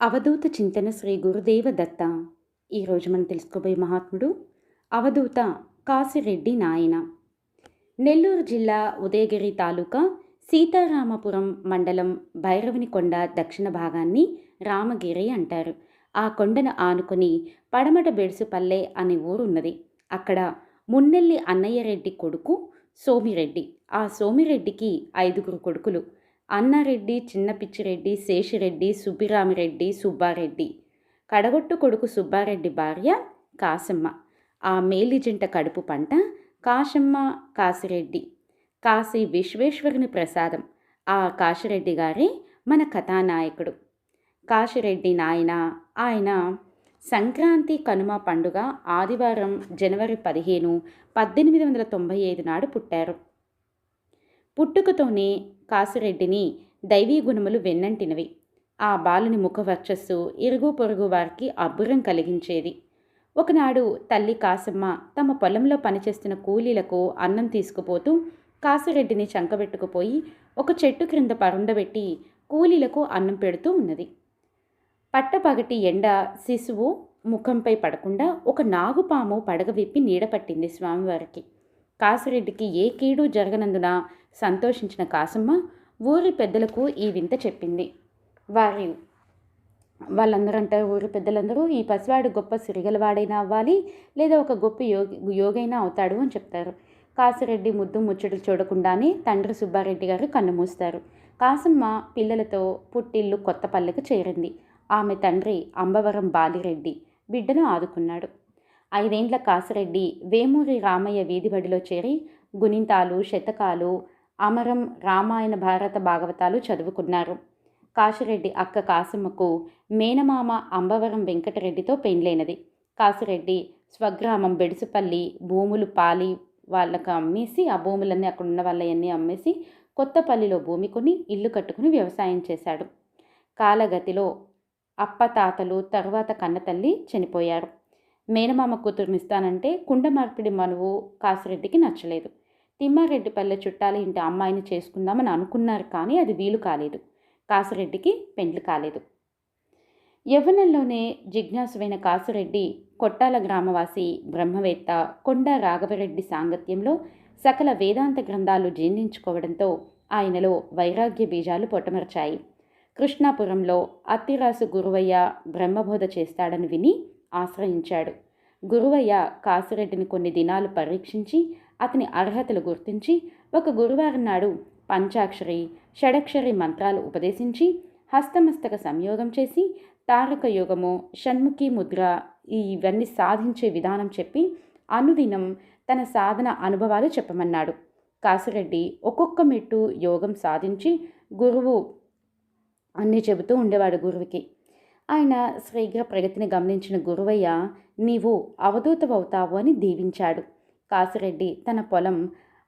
అవధూత చింతన శ్రీ గురుదేవ దత్త ఈరోజు మనం తెలుసుకోబోయే మహాత్ముడు అవధూత కాసిరెడ్డి నాయన. నెల్లూరు జిల్లా ఉదయగిరి తాలూకా సీతారామపురం మండలం భైరవునికొండ దక్షిణ భాగాన్ని రామగిరి అంటారు. ఆ కొండను ఆనుకొని పడమట బెడుసుపల్లె అనే ఊరు ఉన్నది అక్కడ మున్నెల్లి అన్నయ్యరెడ్డి కొడుకు సోమిరెడ్డి. ఆ సోమిరెడ్డికి ఐదుగురు కొడుకులు. అన్నారెడ్డి చిన్నపిచ్చిరెడ్డి శేషిరెడ్డి సుబ్బిరామిరెడ్డి సుబ్బారెడ్డి. కడగొట్టు కొడుకు సుబ్బారెడ్డి భార్య కాసమ్మ ఆ మేలిజంట కడుపు పంట కాశమ్మ కాశిరెడ్డి. కాశీ విశ్వేశ్వరుని ప్రసాదం. ఆ కాశిరెడ్డి గారే మన కథానాయకుడు. కాశిరెడ్డి నాయన ఆయన సంక్రాంతి కనుమ పండుగ ఆదివారం జనవరి పదిహేను పద్దెనిమిది వందల తొంభై ఐదు నాడు పుట్టారు. పుట్టుకతోనే కాసిరెడ్డిని దైవీ గుణములు వెన్నంటినవి. ఆ బాలుని ముఖ వర్చస్సు ఇరుగు పొరుగు వారికి అబ్బురం కలిగించేది. ఒకనాడు తల్లి కాసమ్మ తమ పొలంలో పనిచేస్తున్న కూలీలకు అన్నం తీసుకుపోతూ కాసిరెడ్డిని చంకబెట్టుకుపోయి ఒక చెట్టు క్రింద పరుండబెట్టి కూలీలకు అన్నం పెడుతూ ఉన్నది. పట్టపగటి ఎండ శిశువు ముఖంపై పడకుండా ఒక నాగుపాము పడగ విప్పి నీడ పట్టింది స్వామివారికి. కాసిరెడ్డికి ఏ కీడు జరగనందున సంతోషించిన కాసమ్మ ఊరి పెద్దలకు ఈ వింత చెప్పింది. వారి వాళ్ళందరూ అంటారు ఊరి పెద్దలందరూ ఈ పసివాడు గొప్ప సిరిగలవాడైనా అవ్వాలి లేదా ఒక గొప్ప యోగి యోగైనా అవుతాడు అని చెప్తారు. కాసిరెడ్డి ముద్దు ముచ్చట్లు చూడకుండానే తండ్రి సుబ్బారెడ్డి గారు కన్నుమూస్తారు కాసమ్మ పిల్లలతో పుట్టిల్లు కొత్తపల్లెకు చేరింది. ఆమె తండ్రి అంబవరం బాలిరెడ్డి బిడ్డను ఆదుకున్నాడు. ఐదేండ్ల కాసిరెడ్డి వేమూరి రామయ్య వీధిబడిలో చేరి గుణింతాలు శతకాలు అమరం రామాయణ భారత భాగవతాలు చదువుకున్నారు. కాశిరెడ్డి అక్క కాసమ్మకు మేనమామ అంబవరం వెంకటరెడ్డితో పెండ్లైనది. కాసిరెడ్డి స్వగ్రామం బెడుసుపల్లి భూములు పాలి వాళ్ళకు అమ్మేసి ఆ భూములన్నీ అక్కడ ఉన్న వాళ్ళవన్నీ అమ్మేసి కొత్తపల్లిలో భూమి కొని ఇల్లు కట్టుకుని వ్యవసాయం చేశాడు. కాలగతిలో అప్పతాతలు తరువాత కన్నతల్లి చనిపోయారు. మేనమామ కూతురునిస్తానంటే కుండ మార్పిడి మనువు కాసిరెడ్డికి నచ్చలేదు. తిమ్మారెడ్డి పల్లె చుట్టాల ఇంటి అమ్మాయిని చేసుకుందామని అనుకున్నారు కానీ అది వీలు కాలేదు. కాసిరెడ్డికి పెండ్లి కాలేదు. యవ్వనంలోనే జిజ్ఞాసువైన కాసిరెడ్డి కొట్టాల గ్రామవాసి బ్రహ్మవేత్త కొండ రాఘవరెడ్డి సాంగత్యంలో సకల వేదాంత గ్రంథాలు జీర్ణించుకోవడంతో ఆయనలో వైరాగ్య బీజాలు పొట్టమర్చాయి కృష్ణాపురంలో అత్తిరాసు గురువయ్య బ్రహ్మబోధ చేస్తాడని విని ఆశ్రయించాడు. గురువయ్య కాసిరెడ్డిని కొన్ని దినాలు పరీక్షించి అతని అర్హతలు గుర్తించి ఒక గురువారం నాడు పంచాక్షరి షడక్షరి మంత్రాలు ఉపదేశించి హస్తమస్తక సంయోగం చేసి తారక యోగము షణ్ముఖి ముద్ర ఇవన్నీ సాధించే విధానం చెప్పి అనుదినం తన సాధన అనుభవాలు చెప్పమన్నాడు. కాసిరెడ్డి ఒక్కొక్క మెట్టు యోగం సాధించి గురువు అన్నీ చెబుతూ ఉండేవాడు గురువుకి. ఆయన శీఘ్ర ప్రగతిని గమనించిన గురువయ్య నీవు అవధూతవవుతావు అని దీవించాడు. కాసిరెడ్డి తన పొలం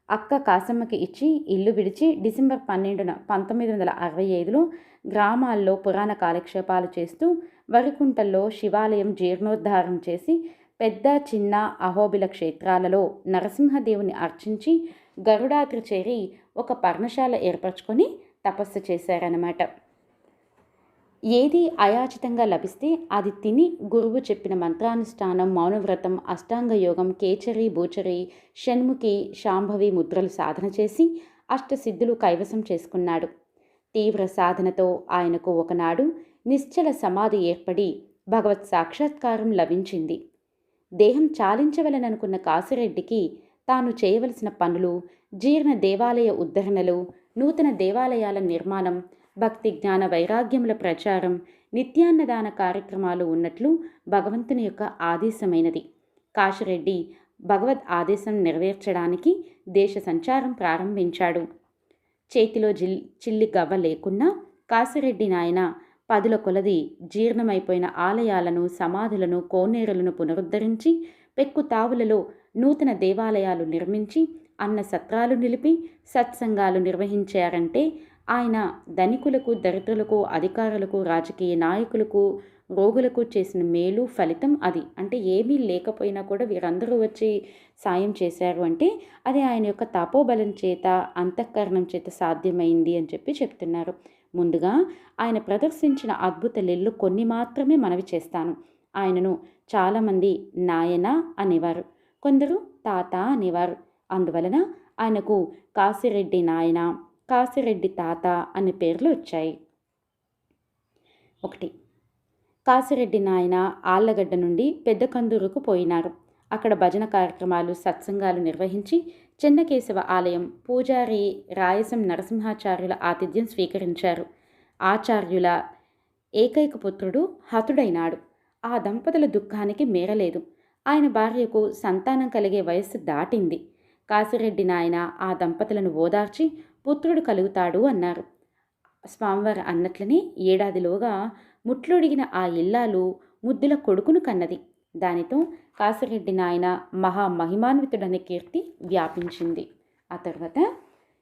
అక్క కాసమ్మకి ఇచ్చి ఇల్లు విడిచి డిసెంబర్ పన్నెండున పంతొమ్మిది వందల అరవై ఐదులో గ్రామాల్లో పురాణ కాలక్షేపాలు చేస్తూ వరికుంటల్లో శివాలయం జీర్ణోద్ధారం చేసి పెద్ద చిన్న అహోబిల క్షేత్రాలలో నరసింహదేవుని అర్చించి గరుడాద్రి చేరి ఒక పర్ణశాల ఏర్పరచుకొని తపస్సు చేశారన్నమాట. ఏది అయాచితంగా లభిస్తే అది తిని గురువు చెప్పిన మంత్రానుష్ఠానం మౌనవ్రతం అష్టాంగ యోగం కేచరి భూచరి షణ్ముఖి శాంభవి ముద్రలు సాధన చేసి అష్టసిద్ధులు కైవసం చేసుకున్నాడు. తీవ్ర సాధనతో ఆయనకు ఒకనాడు నిశ్చల సమాధి ఏర్పడి భగవత్ సాక్షాత్కారం లభించింది. దేహం చాలించవలననుకున్న కాసిరెడ్డికి తాను చేయవలసిన పనులు జీర్ణ దేవాలయ ఉద్ధరణలు నూతన దేవాలయాల నిర్మాణం భక్తి జ్ఞాన వైరాగ్యముల ప్రచారం నిత్యాన్నదాన కార్యక్రమాలు ఉన్నట్లు భగవంతుని యొక్క ఆదేశమైనది. కాశిరెడ్డి భగవద్ ఆదేశం నెరవేర్చడానికి దేశ సంచారం ప్రారంభించాడు. చేతిలో జిల్ చిల్లి గవ్వ లేకున్నా కాశిరెడ్డి నాయన పదుల కొలది జీర్ణమైపోయిన ఆలయాలను సమాధులను కోనేరులను పునరుద్ధరించి పెక్కు తావులలో నూతన దేవాలయాలు నిర్మించి అన్న సత్రాలు నిలిపి సత్సంగాలు నిర్వహించారంటే ఆయన ధనికులకు దరిద్రులకు అధికారులకు రాజకీయ నాయకులకు రోగులకు చేసిన మేలు ఫలితం అది. అంటే ఏమీ లేకపోయినా కూడా వీరందరూ వచ్చి సాయం చేశారు అంటే అది ఆయన యొక్క తపోబలం చేత అంతఃకరణం చేత సాధ్యమైంది అని చెప్పి చెప్తున్నారు. ముందుగా ఆయన ప్రదర్శించిన అద్భుత లిల్లు కొన్ని మాత్రమే మనవి చేస్తాను. ఆయనను చాలామంది నాయన అనేవారు కొందరు తాత అనేవారు. అందువలన ఆయనకు కాశిరెడ్డి నాయన కాశిరెడ్డి తాత అనే పేర్లు వచ్చాయి. ఒకటి. కాశిరెడ్డి నాయన ఆళ్ళగడ్డ నుండి పెద్ద కందూరుకు పోయినారు. అక్కడ భజన కార్యక్రమాలు సత్సంగాలు నిర్వహించి చెన్నకేశవ ఆలయం పూజారి రాయసం నరసింహాచార్యుల ఆతిథ్యం స్వీకరించారు. ఆచార్యుల ఏకైక పుత్రుడు హతుడైనాడు. ఆ దంపతుల దుఃఖానికి మేరలేదు. ఆయన భార్యకు సంతానం కలిగే వయస్సు దాటింది. కాశిరెడ్డి నాయన ఆ దంపతులను ఓదార్చి పుత్రుడు కలుగుతాడు అన్నారు. స్వామివారు అన్నట్లనే ఏడాదిలోగా ముట్లుడిగిన ఆ ఇల్లాలు ముద్దుల కొడుకును కన్నది. దానితో కాసిరెడ్డి నాయన మహామహిమాన్వితుడనే కీర్తి వ్యాపించింది. ఆ తర్వాత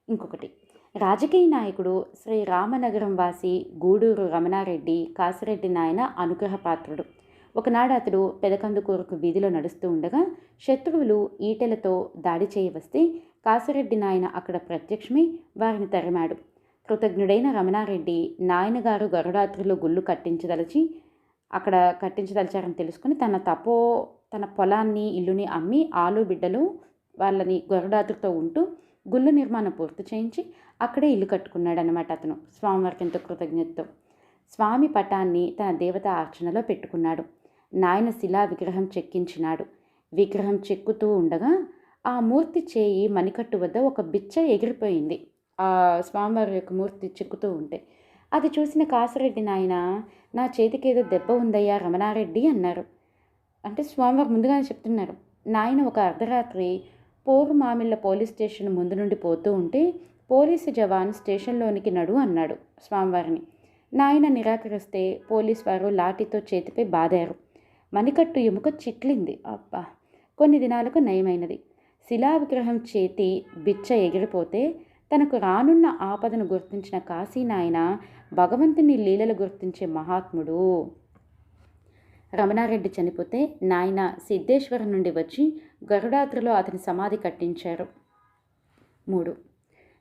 ఇంకొకటి. రాజకీయ నాయకుడు శ్రీ రామనగరం వాసి గూడూరు రమణారెడ్డి కాసిరెడ్డి నాయన అనుగ్రహపాత్రుడు ఒకనాడు అతడు పెదకందుకూరుకు వీధిలో నడుస్తూ ఉండగా శత్రువులు ఈటెలతో దాడి చేయవస్తే కాసిరెడ్డి నాయన అక్కడ ప్రత్యక్షమై వారిని తరిమాడు. కృతజ్ఞుడైన రమణారెడ్డి నాయనగారు గరుడాత్రిలో గుళ్ళు కట్టించదలిచి అక్కడ కట్టించదలిచారని తెలుసుకుని తన తపో తన పొలాన్ని ఇల్లుని అమ్మి ఆలు బిడ్డలు వాళ్ళని గరుడాత్రితో ఉంటూ గుళ్ళు నిర్మాణం పూర్తి చేయించి అక్కడే ఇల్లు కట్టుకున్నాడు అనమాట అతను. స్వామివారికి ఎంతో కృతజ్ఞతతో. స్వామి పటాన్ని తన దేవత అర్చనలో పెట్టుకున్నాడు. నాయన శిలా విగ్రహం చెక్కించినాడు. విగ్రహం చెక్కుతూ ఉండగా ఆ మూర్తి చేయి మణికట్టు వద్ద ఒక బిచ్చ ఎగిరిపోయింది. ఆ స్వామివారి యొక్క మూర్తి చిక్కుతూ ఉంటే అది చూసిన కాసిరెడ్డి నాయన నా చేతికి ఏదో దెబ్బ ఉందయ్యా రమణారెడ్డి అన్నారు. అంటే స్వామివారు ముందుగానే చెప్తున్నారు నాయన ఒక అర్ధరాత్రి పోరు మామిళ్ళ పోలీస్ స్టేషన్ ముందు నుండి పోతూ ఉంటే పోలీసు జవాన్ స్టేషన్లోనికి నడు అన్నాడు స్వామివారిని. నాయన నిరాకరిస్తే పోలీస్ వారు లాఠీతో చేతిపై బాదారు. మణికట్టు ఎముక చిట్లింది. అబ్బా! కొన్ని దినాలకు నయమైనది. శిలా విగ్రహం చేతి బిచ్చ ఎగిరిపోతే తనకు రానున్న ఆపదను గుర్తించిన కాశీనాయన భగవంతుని లీలలు గుర్తించే మహాత్ముడు. రమణారెడ్డి చనిపోతే నాయన సిద్ధేశ్వరం నుండి వచ్చి గరుడాద్రిలో అతని సమాధి కట్టించారు. మూడు.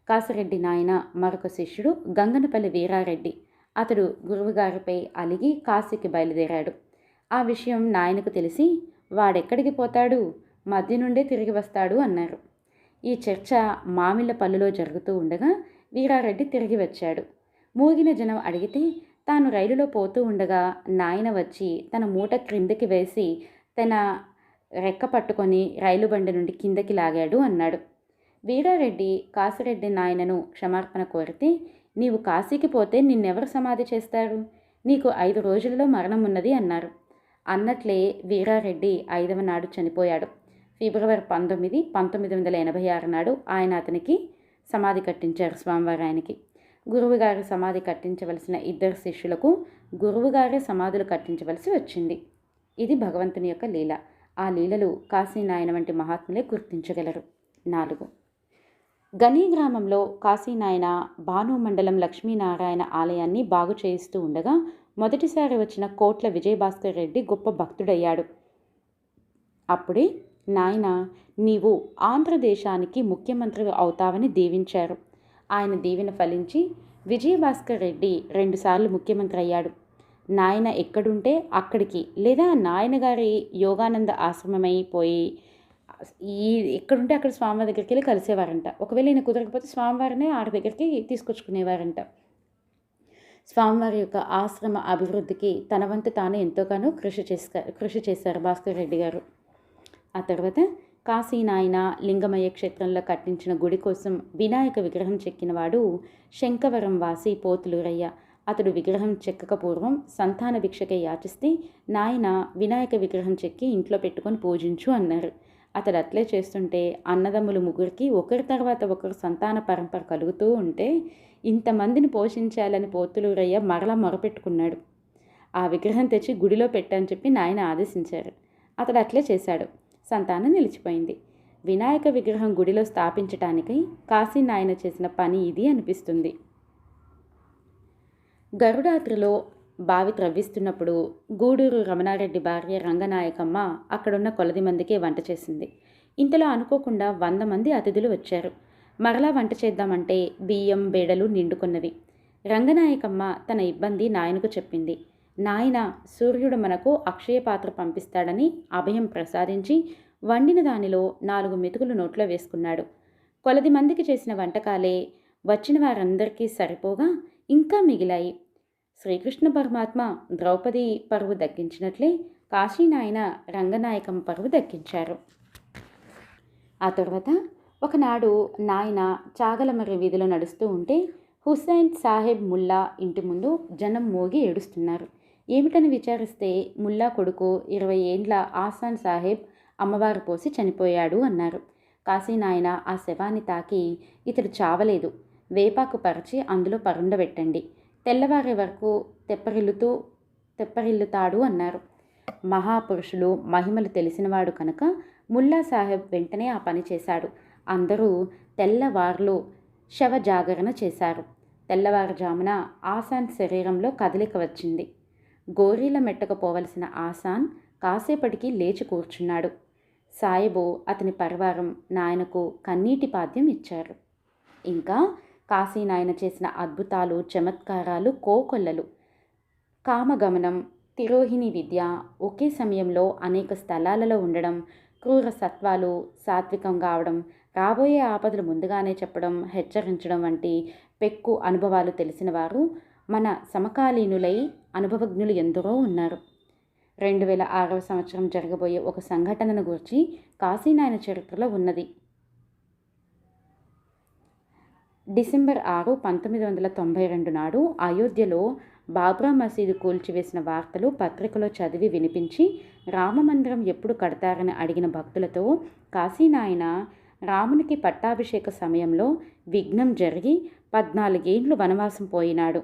కాసిరెడ్డి నాయన మరొక శిష్యుడు గంగనపల్లి వీరారెడ్డి. అతడు గురువుగారిపై అలిగి కాశీకి బయలుదేరాడు. ఆ విషయం నాయనకు తెలిసి వాడెక్కడికి పోతాడు? మధ్య నుండే తిరిగి వస్తాడు అన్నారు. ఈ చర్చ మామిళ్ళ పల్లులో జరుగుతూ ఉండగా వీరారెడ్డి తిరిగి వచ్చాడు. మూగిన జనం అడిగితే తాను రైలులో పోతూ ఉండగా నాయన వచ్చి తన మూట క్రిందకి వేసి తన రెక్క పట్టుకొని రైలు బండి నుండి కిందకి లాగాడు అన్నాడు. వీరారెడ్డి కాసిరెడ్డి నాయనను క్షమార్పణ కోరితే నీవు కాశీకి పోతే నిన్నెవరు సమాధి చేస్తారు? నీకు ఐదు రోజులలో మరణం ఉన్నది అన్నారు. అన్నట్లే వీరారెడ్డి ఐదవ నాడు చనిపోయాడు. ఫిబ్రవరి పంతొమ్మిది పంతొమ్మిది వందల ఎనభై ఆరు నాడు ఆయన అతనికి సమాధి కట్టించారు స్వామివారు ఆయనకి. గురువుగారు సమాధి కట్టించవలసిన ఇద్దరు శిష్యులకు గురువుగారే సమాధులు కట్టించవలసి వచ్చింది. ఇది భగవంతుని యొక్క లీల. ఆ లీలలు కాశీనాయన వంటి మహాత్ములే గుర్తించగలరు. నాలుగు. గనీ గ్రామంలో కాశీనాయన భాను మండలం లక్ష్మీనారాయణ ఆలయాన్ని బాగు చేయిస్తూ ఉండగా మొదటిసారి వచ్చిన కోట్ల విజయభాస్కర్ రెడ్డి గొప్ప భక్తుడయ్యాడు. అప్పుడే నాయన నీవు ఆంధ్రదేశానికి ముఖ్యమంత్రి అవుతావని దీవించారు. ఆయన దీవెన ఫలించి విజయభాస్కర్ రెడ్డి రెండుసార్లు ముఖ్యమంత్రి అయ్యాడు. నాయన ఎక్కడుంటే అక్కడికి లేదా నాయన గారి యోగానంద ఆశ్రమమైపోయి ఈ ఎక్కడుంటే అక్కడ స్వామివారి దగ్గరికి వెళ్ళి కలిసేవారంట. ఒకవేళ ఈయన కుదరకపోతే స్వామివారినే ఆడ దగ్గరికి తీసుకొచ్చుకునేవారంట. స్వామివారి యొక్క ఆశ్రమ అభివృద్ధికి తన వంతు తాను ఎంతోగానో కృషి చేశారు కృషి చేశారు భాస్కర్ రెడ్డి గారు. ఆ తర్వాత కాశీనాయన లింగమయ్య క్షేత్రంలో కట్టించిన గుడి కోసం వినాయక విగ్రహం చెక్కినవాడు శంకవరం వాసి పోతులూరయ్య. అతడు విగ్రహం చెక్కక పూర్వం సంతాన భిక్షకై యాచిస్తే నాయన వినాయక విగ్రహం చెక్కి ఇంట్లో పెట్టుకొని పూజించు అన్నారు. అతడు అట్లే చేస్తుంటే అన్నదమ్ములు ముగ్గురికి ఒకరి తర్వాత ఒకరు సంతాన పరంపర కలుగుతూ ఉంటే ఇంతమందిని పోషించాలని పోతులూరయ్య మరలా మొరపెట్టుకున్నాడు. ఆ విగ్రహం తెచ్చి గుడిలో పెట్టని చెప్పి నాయన ఆదేశించారు. అతడు అట్లే చేశాడు. సంతానం నిలిచిపోయింది. వినాయక విగ్రహం గుడిలో స్థాపించటానికై కాశీ నాయన చేసిన పని ఇది అనిపిస్తుంది. గరుడాత్రిలో బావి త్రవ్విస్తున్నప్పుడు గూడూరు రమణారెడ్డి భార్య రంగనాయకమ్మ అక్కడున్న కొలది మందికి వంట చేసింది. ఇంతలో అనుకోకుండా వంద మంది అతిథులు వచ్చారు. మరలా వంట చేద్దామంటే బియ్యం బేడలు నిండుకున్నవి. రంగనాయకమ్మ తన ఇబ్బంది నాయనకు చెప్పింది. నాయన సూర్యుడు మనకు అక్షయ పాత్ర పంపిస్తాడని అభయం ప్రసాదించి వండిన దానిలో నాలుగు మెతుకులు నోట్లో వేసుకున్నాడు. కొలది మందికి చేసిన వంటకాలే వచ్చిన వారందరికీ సరిపోగా ఇంకా మిగిలాయి. శ్రీకృష్ణ పరమాత్మ ద్రౌపది పరువు దక్కించినట్లే కాశీనాయన రంగనాయకం పరువు దక్కించారు. ఆ తర్వాత ఒకనాడు నాయన చాగలమర్రి వీధిలో నడుస్తూ ఉంటే హుస్సైన్ సాహెబ్ ముల్లా ఇంటి ముందు జనం మోగి ఏడుస్తున్నారు. ఏమిటని విచారిస్తే ముల్లా కొడుకు ఇరవై ఏండ్ల ఆసాన్ సాహెబ్ అమ్మవారు పోసి చనిపోయాడు అన్నారు. కాశీనాయన ఆ శవాన్ని తాకి ఇతడు చావలేదు. వేపాకు పరిచి అందులో పరుండబెట్టండి తెల్లవారే వరకు తెప్పరిల్లుతూ తెప్పరిల్లుతాడు అన్నారు. మహాపురుషులు మహిమలు తెలిసినవాడు కనుక ముల్లా సాహెబ్ వెంటనే ఆ పని చేశాడు. అందరూ తెల్లవారులు శవ జాగరణ చేశారు. తెల్లవారుజామున ఆసాన్ శరీరంలో కదలిక వచ్చింది. గోరీల మెట్టకపోవలసిన ఆసాన్ కాసేపటికి లేచి కూర్చున్నాడు. సాయిబు అతని పరివారం నాయనకు కన్నీటి పాద్యం ఇచ్చారు. ఇంకా కాశీ నాయన చేసిన అద్భుతాలు చమత్కారాలు కోకొల్లలు. కామగమనం తిరోహిణి విద్య ఒకే సమయంలో అనేక స్థలాలలో ఉండడం క్రూర సత్వాలు సాత్వికం కావడం రాబోయే ఆపదలు ముందుగానే చెప్పడం హెచ్చరించడం వంటి పెక్కు అనుభవాలు తెలిసిన వారు మన సమకాలీనులై అనుభవజ్ఞులు ఎందరో ఉన్నారు. రెండు వేల ఆరవ సంవత్సరం జరగబోయే ఒక సంఘటనను గురించి కాశీనాయన చరిత్రలో ఉన్నది. డిసెంబర్ ఆరు పంతొమ్మిది వందల తొంభై రెండు నాడు అయోధ్యలో బాబ్రా మసీదు కూల్చివేసిన వార్తలు పత్రికలో చదివి వినిపించి రామమందిరం ఎప్పుడు కడతారని అడిగిన భక్తులతో కాశీనాయన రామునికి పట్టాభిషేక సమయంలో విఘ్నం జరిగి పద్నాలుగేండ్లు వనవాసం పోయినాడు.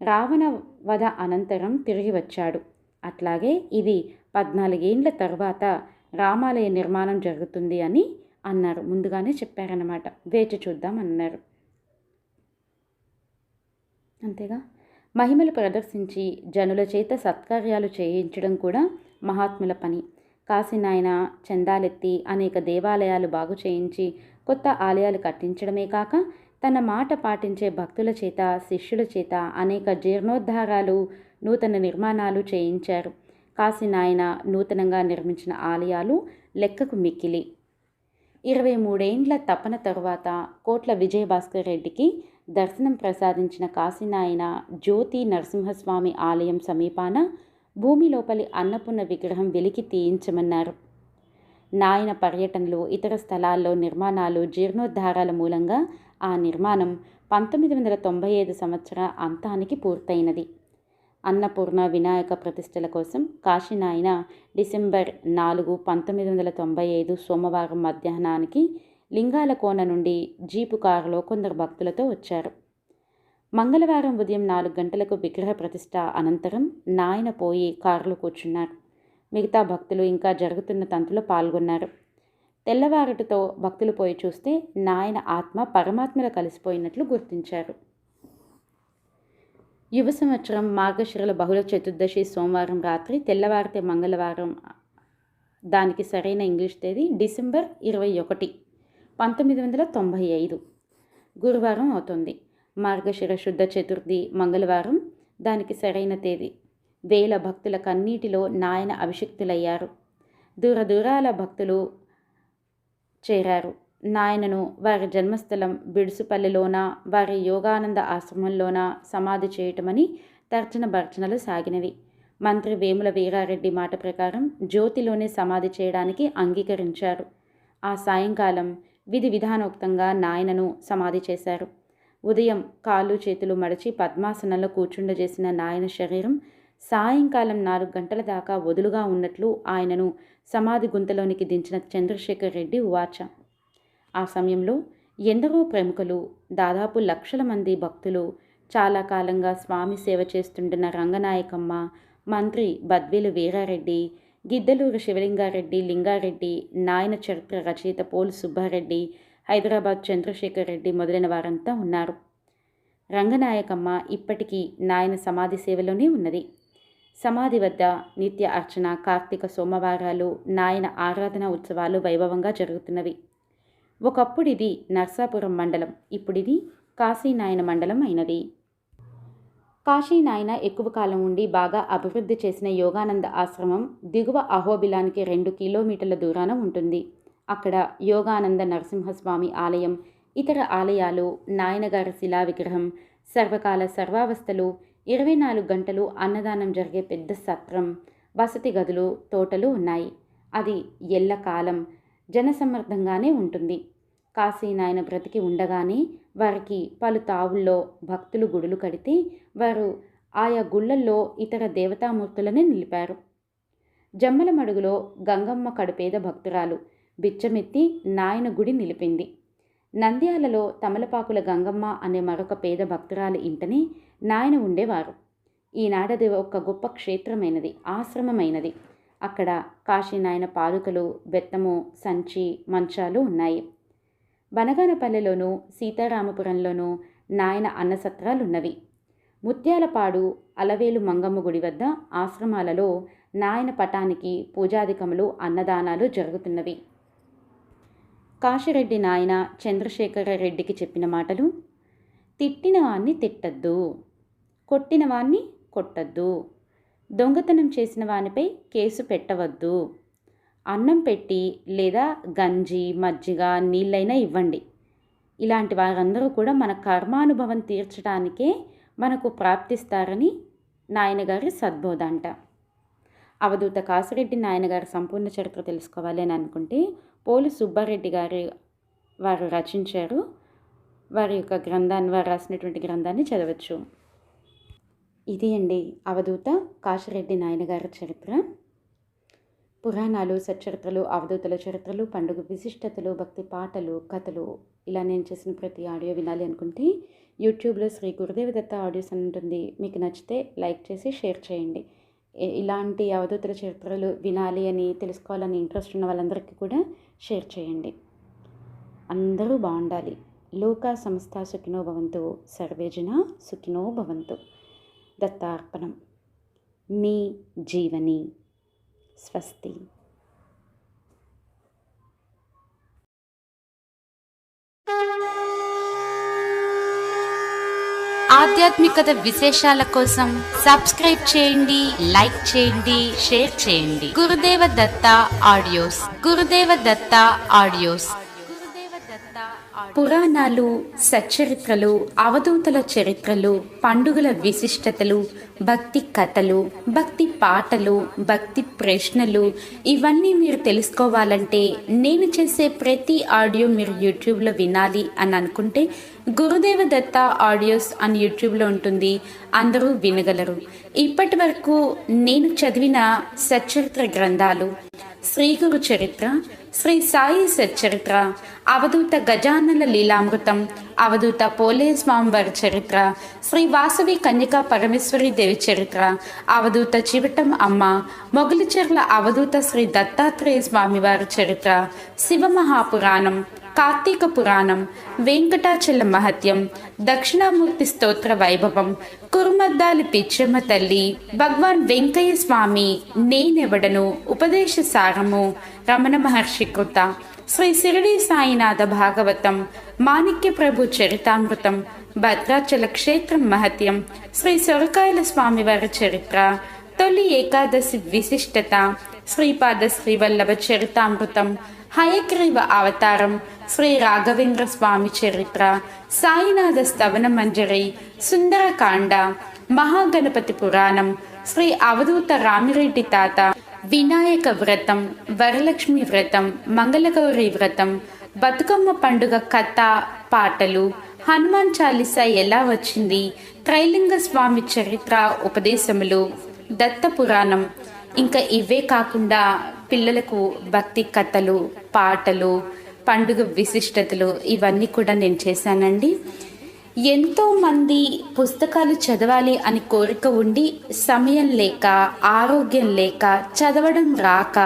రావణ వధ అనంతరం తిరిగి వచ్చాడు. అట్లాగే ఇది పద్నాలుగేండ్ల తర్వాత రామాలయ నిర్మాణం జరుగుతుంది అని అన్నారు. ముందుగానే చెప్పారన్నమాట. వేచి చూద్దాం అన్నారు. అంతేగా? మహిమలు ప్రదర్శించి జనుల చేత సత్కార్యాలు చేయించడం కూడా మహాత్ముల పని. కాశీనాయన చందాలెత్తి అనేక దేవాలయాలు బాగు చేయించి కొత్త ఆలయాలు కట్టించడమే కాక తన మాట పాటించే భక్తుల చేత శిష్యుల చేత అనేక జీర్ణోద్ధారాలు నూతన నిర్మాణాలు చేయించారు. కాశీనాయన నూతనంగా నిర్మించిన ఆలయాలు లెక్కకు మిక్కిలి. ఇరవై మూడేండ్ల తపన తరువాత కోట్ల విజయభాస్కర్ రెడ్డికి దర్శనం ప్రసాదించిన కాశీనాయన జ్యోతి నరసింహస్వామి ఆలయం సమీపాన భూమి లోపలి అన్నపూర్ణ విగ్రహం వెలికి తీయించమన్నారు. నాయన పర్యటనలు ఇతర స్థలాల్లో నిర్మాణాలు జీర్ణోద్ధారాల మూలంగా ఆ నిర్మాణం పంతొమ్మిది వందల తొంభై ఐదు సంవత్సర అంతానికి పూర్తయినది. అన్నపూర్ణ వినాయక ప్రతిష్టల కోసం కాశీనాయన డిసెంబర్ నాలుగు పంతొమ్మిది వందల తొంభై ఐదు సోమవారం మధ్యాహ్నానికి లింగాల కోన నుండి జీపు కారులో కొందరు భక్తులతో వచ్చారు. మంగళవారం ఉదయం నాలుగు గంటలకు విగ్రహ ప్రతిష్ట అనంతరం నాయన పోయి కారులో కూర్చున్నారు. మిగతా భక్తులు ఇంకా జరుగుతున్న తంతులో పాల్గొన్నారు. తెల్లవారుటతో భక్తులు పోయి చూస్తే నాయన ఆత్మ పరమాత్మలో కలిసిపోయినట్లు గుర్తించారు. యువ సంవత్సరం మార్గశిరల బహుళ చతుర్దశి సోమవారం రాత్రి తెల్లవారితే మంగళవారం దానికి సరైన ఇంగ్లీష్ తేదీ డిసెంబర్ ఇరవై ఒకటి పంతొమ్మిది వందల తొంభై ఐదు. గురువారం అవుతుంది. మార్గశిర శుద్ధ చతుర్థి మంగళవారం దానికి సరైన తేదీ. వేల భక్తుల కన్నీటిలో నాయన అభిషిక్తులయ్యారు. దూర దూరాల భక్తులు చేరారు. నాయనను వారి జన్మస్థలం బిడుసుపల్లిలోన వారి యోగానంద ఆశ్రమంలోన సమాధి చేయటమని తర్జన భర్చనలు సాగినవి. మంత్రి వేముల వీరారెడ్డి మాట ప్రకారం జ్యోతిలోనే సమాధి చేయడానికి అంగీకరించారు. ఆ సాయంకాలం విధి విధానోక్తంగా నాయనను సమాధి చేశారు. ఉదయం కాళ్ళు చేతులు మడిచి పద్మాసనంలో కూర్చుండజేసిన నాయన శరీరం సాయంకాలం నాలుగు గంటల దాకా వదులుగా ఉన్నట్లు ఆయనను సమాధి గుంతలోనికి దించిన చంద్రశేఖర్ రెడ్డి వాచ. ఆ సమయంలో ఎందరో ప్రముఖులు దాదాపు లక్షల మంది భక్తులు చాలా కాలంగా స్వామి సేవ చేస్తుంటున్న రంగనాయకమ్మ మంత్రి బద్వేలు వీరారెడ్డి గిద్దలూరు శివలింగారెడ్డి లింగారెడ్డి నాయన చరిత్ర రచయిత పోలు సుబ్బారెడ్డి హైదరాబాద్ చంద్రశేఖర్ రెడ్డి మొదలైన వారంతా ఉన్నారు. రంగనాయకమ్మ ఇప్పటికీ నాయన సమాధి సేవలోనే ఉన్నది. సమాధి వద్ద నిత్య అర్చన కార్తీక సోమవారాలు నాయన ఆరాధన ఉత్సవాలు వైభవంగా జరుగుతున్నవి. ఒకప్పుడు ఇది నర్సాపురం మండలం ఇప్పుడిది కాశీనాయన మండలం అయినది. కాశీనాయన ఎక్కువ కాలం ఉండి బాగా అభివృద్ధి చేసిన యోగానంద ఆశ్రమం దిగువ అహోబిలానికి రెండు కిలోమీటర్ల దూరాన ఉంటుంది. అక్కడ యోగానంద నరసింహస్వామి ఆలయం ఇతర ఆలయాలు నాయనగారి శిలా విగ్రహం సర్వకాల సర్వావస్థలు ఇరవై నాలుగు గంటలు అన్నదానం జరిగే పెద్ద సత్రం వసతి గదులు తోటలు ఉన్నాయి. అది ఎల్లకాలం జనసమ్మర్దంగానే ఉంటుంది. కాశీ నాయన బ్రతికి ఉండగానే వారికి పలు తావుల్లో భక్తులు గుడులు కడితే వారు ఆయా గుళ్ళల్లో ఇతర దేవతామూర్తులని నిలిపారు. జమ్మలమడుగులో గంగమ్మ కడుపేద భక్తురాలు బిచ్చమెత్తి నాయన గుడి నిలిపింది. నంద్యాలలో తమలపాకుల గంగమ్మ అనే మరొక పేద భక్తురాలి ఇంటనే నాయన ఉండేవారు. ఈనాడది ఒక గొప్ప క్షేత్రమైనది ఆశ్రమమైనది. అక్కడ కాశీనాయన పాదుకలు బెత్తము సంచి మంచాలు ఉన్నాయి. బనగానపల్లెలోనూ సీతారామపురంలోనూ నాయన అన్నసత్రాలున్నవి. ముత్యాలపాడు అలవేలు మంగమ్మ గుడి వద్ద ఆశ్రమాలలో నాయన పటానికి పూజాధికములు అన్నదానాలు జరుగుతున్నవి. కాశిరెడ్డి నాయన చంద్రశేఖర రెడ్డికి చెప్పిన మాటలు తిట్టిన వాణ్ణి తిట్టద్దు కొట్టిన వాణ్ణి కొట్టద్దు దొంగతనం చేసిన వానిపై కేసు పెట్టవద్దు అన్నం పెట్టి లేదా గంజి మజ్జిగ నీళ్ళైనా ఇవ్వండి. ఇలాంటి వారందరూ కూడా మన కర్మానుభవం తీర్చడానికే మనకు ప్రాప్తిస్తారని నాయనగారి సద్బోధ అంట. అవధూత కాసిరెడ్డి నాయనగారి సంపూర్ణ చరిత్ర తెలుసుకోవాలి అని అనుకుంటే పోలి సుబ్బారెడ్డి గారి వారు రచించారు. వారి యొక్క గ్రంథాన్ని వారు రాసినటువంటి గ్రంథాన్ని చదవచ్చు. ఇది అండి అవధూత కాశిరెడ్డి నాయనగారి చరిత్ర. పురాణాలు సచ్చరిత్రలు అవధూతల చరిత్రలు పండుగ విశిష్టతలు భక్తి పాటలు కథలు ఇలా నేను చేసిన ప్రతి ఆడియో వినాలి అనుకుంటే యూట్యూబ్లో శ్రీ గురుదేవ దత్త ఆడియోస్ అని ఉంటుంది. మీకు నచ్చితే లైక్ చేసి షేర్ చేయండి. ఇలాంటి అవధూతల చరిత్రలు వినాలి అని తెలుసుకోవాలని ఇంట్రెస్ట్ ఉన్న వాళ్ళందరికీ కూడా షేర్ చేయండి. అందరూ బాగుండాలి. లోకా సంస్థ సుఖినో భవంతు. సర్వేజన సుఖినో భవంతు. దత్తార్పణం. మీ జీవని స్వస్తి. ఆధ్యాత్మికత విశేషాల కోసం సబ్స్క్రైబ్ చేయండి లైక్ చేయండి షేర్ చేయండి. గురుదేవ దత్త ఆడియోస్. గురుదేవ దత్త ఆడియోస్. పురాణాలు సచ్చరిత్రలు అవధూతల చరిత్రలు పండుగల విశిష్టతలు భక్తి కథలు భక్తి పాటలు భక్తి ప్రశ్నలు ఇవన్నీ మీరు తెలుసుకోవాలంటే నేను చేసే ప్రతి ఆడియో మీరు యూట్యూబ్లో వినాలి అని అనుకుంటే గురుదేవ దత్త ఆడియోస్ అని యూట్యూబ్లో ఉంటుంది అందరూ వినగలరు. ఇప్పటి వరకు నేను చదివిన సచ్చరిత్ర గ్రంథాలు శ్రీగురు చరిత్ర శ్రీ సాయి సచ్చరిత్ర అవధూత గజానన లీలామృతం అవధూత పోలే స్వామివారి చరిత్ర శ్రీ వాసవి కన్యకా పరమేశ్వరి దేవి చరిత్ర అవధూత చివటం అమ్మ మొగలిచెర్ల అవధూత శ్రీ దత్తాత్రేయ స్వామివారి చరిత్ర శివమహాపురాణం కార్తీక పురాణం వెంకటాచల మహత్యం దక్షిణామూర్తి స్తోత్ర వైభవం కురుమద్దాలి పిచ్చమ్మ తల్లి భగవాన్ వెంకయ్య స్వామి నేనెవడను ఉపదేశ సారము రమణ మహర్షి కృత శ్రీ శిరడి సాయినాథ భాగవతం మాణిక్య ప్రభు చరితామృతం భద్రాచల క్షేత్రం మహత్యం శ్రీ సొరకాయల స్వామివారి చరిత్ర తొలి ఏకాదశి విశిష్టత శ్రీపాద శ్రీవల్లభ చరితామృతం హయగ్రీవ అవతారం శ్రీ రాఘవేంద్ర స్వామి చరిత్ర సాయినాథ స్తవన మంజరి సుందరకాండ మహాగణపతి పురాణం శ్రీ అవధూత రామిరెడ్డి తాత వినాయక వ్రతం వరలక్ష్మి వ్రతం మంగళగౌరి వ్రతం బతుకమ్మ పండుగ కథ పాటలు హనుమాన్ చాలీస ఎలా వచ్చింది త్రైలింగ స్వామి చరిత్ర ఉపదేశములు దత్త పురాణం ఇంకా ఇవే కాకుండా పిల్లలకు భక్తి కథలు పాటలు పండుగ విశిష్టతలు ఇవన్నీ కూడా నేను చేశానండి. ఎంతోమంది పుస్తకాలు చదవాలి అని కోరిక ఉండి సమయం లేక ఆరోగ్యం లేక చదవడం రాక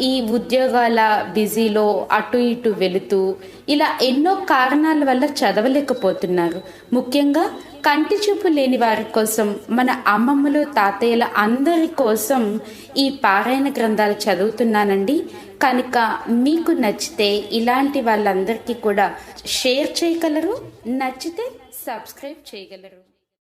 ఈ ఉద్యోగాల బిజీలో అటు ఇటు వెళుతూ ఇలా ఎన్నో కారణాల వల్ల చదవలేకపోతున్నారు. ముఖ్యంగా కంటి చూపు లేని వారి కోసం మన అమ్మమ్మలు తాతయ్యల అందరి కోసం ఈ పారాయణ గ్రంథాలు చదువుతున్నానండి. కనుక మీకు నచ్చితే ఇలాంటి వాళ్ళందరికీ కూడా షేర్ చేయగలరు నచ్చితే సబ్స్క్రైబ్ చేయగలరు.